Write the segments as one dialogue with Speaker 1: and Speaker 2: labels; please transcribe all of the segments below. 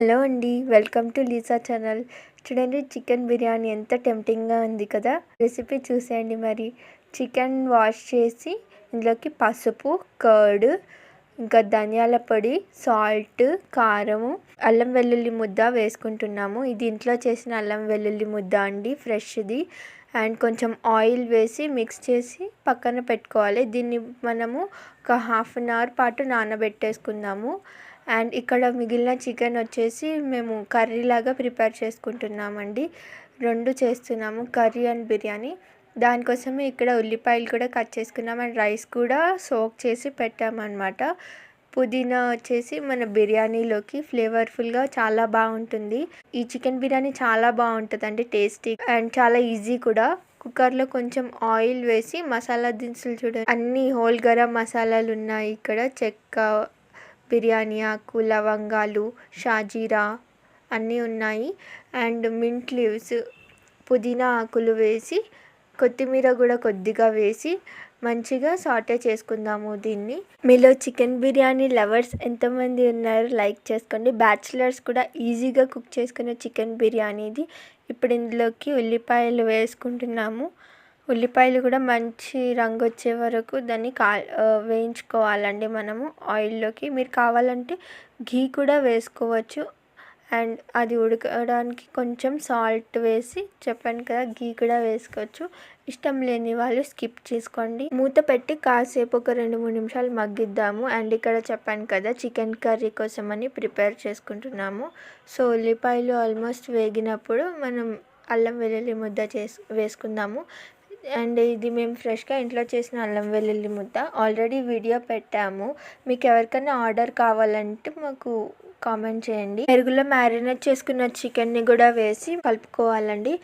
Speaker 1: Hello అండి welcome to Lisa channel. చూడండి chicken biryani ఎంత టెంప్టింగ్గా ఉంది కదా? రెసిపీ చూసేయండి మరి. చికెన్ వాష్ చేసి ఇందులోకి పసుపు కర్డ్ ఇంకా ధనియాల పొడి సాల్ట్ కారము అల్లం వెల్లుల్లి ముద్ద వేసుకుంటున్నాము. ఇది ఇంట్లో చేసిన అల్లం వెల్లుల్లి ముద్ద అండి ఫ్రెష్ది. అండ్ కొంచెం ఆయిల్ వేసి మిక్స్ చేసి పక్కన పెట్టుకోవాలి. దీన్ని మనము ఒక హాఫ్ అన్ అవర్ పాటు నానబెట్టేసుకుందాము. అండ్ ఇక్కడ మిగిలిన చికెన్ వచ్చేసి మేము కర్రీ లాగా ప్రిపేర్ చేసుకుంటున్నామండి. రెండు చేస్తున్నాము కర్రీ అండ్ బిర్యానీ. దానికోసమే ఇక్కడ ఉల్లిపాయలు కూడా కట్ చేసుకున్నాం అండ్ రైస్ కూడా సోక్ చేసి పెట్టామన్నమాట. పుదీనా వచ్చేసి మన బిర్యానీలోకి ఫ్లేవర్ఫుల్గా చాలా బాగుంటుంది. ఈ చికెన్ బిర్యానీ చాలా బాగుంటుందండి టేస్టీ అండ్ చాలా ఈజీ కూడా. కుక్కర్లో కొంచెం ఆయిల్ వేసి మసాలా దినుసులు చూడండి. అన్ని హోల్ గరం మసాలాలు ఉన్నాయి ఇక్కడ. చెక్క బిర్యానీ ఆకు లవంగాలు షాజీరా అన్నీ ఉన్నాయి. అండ్ మింట్ లీవ్స్ పుదీనా ఆకులు వేసి కొత్తిమీర కూడా కొద్దిగా వేసి మంచిగా సాటే చేసుకుందాము దీన్ని. మీలో చికెన్ బిర్యానీ లవర్స్ ఎంతమంది ఉన్నారు లైక్ చేసుకోండి. బ్యాచిలర్స్ కూడా ఈజీగా కుక్ చేసుకునే చికెన్ బిర్యానీది ఇప్పుడు ఇందులోకి ఉల్లిపాయలు వేసుకుంటున్నాము. ఉల్లిపాయలు కూడా మంచి రంగు వచ్చే వరకు దాన్ని కా వేయించుకోవాలండి మనము. ఆయిల్లోకి. మీరు కావాలంటే ఘీ కూడా వేసుకోవచ్చు. అండ్ అది ఉడకడానికి కొంచెం సాల్ట్ వేసి చెప్పాను కదా గీ కూడా వేసుకోవచ్చు. ఇష్టం లేని వాళ్ళు స్కిప్ చేసుకోండి. మూత పెట్టి కాసేపు ఒక రెండు మూడు నిమిషాలు మగ్గిద్దాము. అండ్ ఇక్కడ చెప్పాను కదా చికెన్ కర్రీ కోసం అని ప్రిపేర్ చేసుకుంటున్నాము. సో ఉల్లిపాయలు ఆల్మోస్ట్ వేగినప్పుడు మనం అల్లం వెల్లుల్లి ముద్ద చేసు వేసుకుందాము. అండ్ ఇది మేము ఫ్రెష్గా ఇంట్లో చేసిన అల్లం వెల్లుల్లి ముద్ద. ఆల్రెడీ వీడియో పెట్టాము. మీకు ఎవరికైనా ఆర్డర్ కావాలంటే మాకు కామెంట్ చేయండి. పెరుగులో మ్యారినేట్ చేసుకున్న చికెన్ని కూడా వేసి కలుపుకోవాలండి.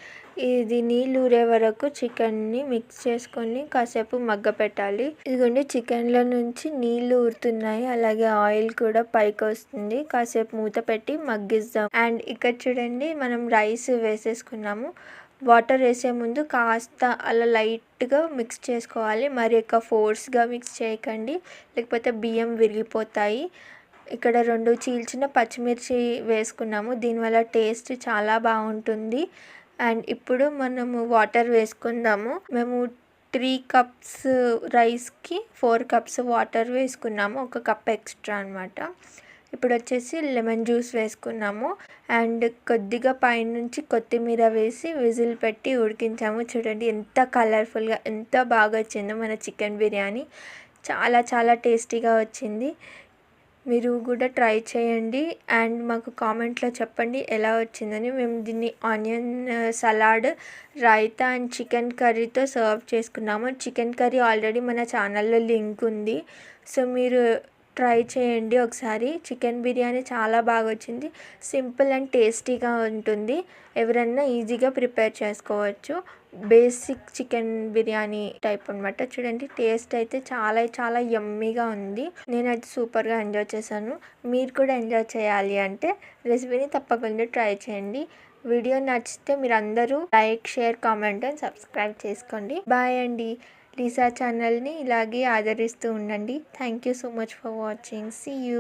Speaker 1: ఇది నీళ్ళు ఊరే వరకు చికెన్ని మిక్స్ చేసుకొని కాసేపు మగ్గ పెట్టాలి. ఇదిగోండి చికెన్లో నుంచి నీళ్ళు ఊరుతున్నాయి. అలాగే ఆయిల్ కూడా పైకి వస్తుంది. కాసేపు మూత పెట్టి మగ్గిద్దాం. అండ్ ఇక్కడ చూడండి మనం రైస్ వేసేసుకున్నాము. వాటర్ వేసే ముందు కాస్త అలా లైట్గా మిక్స్ చేసుకోవాలి. మరి ఎక్కువ ఫోర్స్గా మిక్స్ చేయకండి. లేకపోతే బియ్యం విరిగిపోతాయి. ఇక్కడ రెండు చీల్చిన పచ్చిమిర్చి వేసుకున్నాము. దీనివల్ల టేస్ట్ చాలా బాగుంటుంది. అండ్ ఇప్పుడు మనము వాటర్ వేసుకుందాము. మేము త్రీ కప్స్ రైస్కి ఫోర్ కప్స్ వాటర్ వేసుకున్నాము. ఒక కప్ ఎక్స్ట్రా అనమాట ఇప్పుడు వచ్చేసి లెమన్ జ్యూస్ వేసుకున్నాము. అండ్ కొద్దిగా పైనుంచి కొత్తిమీర వేసి విజిల్ పెట్టి ఉడికించాము. చూడండి ఎంత కలర్ఫుల్గా ఎంత బాగా వచ్చిందో మన చికెన్ బిర్యానీ. చాలా చాలా టేస్టీగా వచ్చింది. మీరు కూడా ట్రై చేయండి అండ్ మాకు కామెంట్లో చెప్పండి ఎలా వచ్చిందని. మేము దీన్ని onion salad raita and chicken కర్రీతో serve చేసుకున్నాము. చికెన్ కర్రీ ఆల్రెడీ మన ఛానల్లో లింక్ ఉంది. సో మీరు ట్రై చేయండి ఒకసారి. చికెన్ బిర్యానీ చాలా బాగా వచ్చింది సింపుల్ అండ్ టేస్టీగా ఉంటుంది. ఎవరన్నా ఈజీగా ప్రిపేర్ చేసుకోవచ్చు. బేసిక్ చికెన్ బిర్యానీ టైప్ అనమాట చూడండి టేస్ట్ అయితే చాలా చాలా యమ్మీగా ఉంది. నేనైతే సూపర్గా ఎంజాయ్ చేశాను. మీరు కూడా ఎంజాయ్ చేయాలి అంటే రెసిపీని తప్పకుండా ట్రై చేయండి. వీడియో నచ్చితే మీరు అందరూ like share comment and subscribe చేసుకోండి. బాయ్ అండి. లీసా ఛానల్ని ఇలాగే ఆదరిస్తూ ఉండండి. Thank you so much for watching see you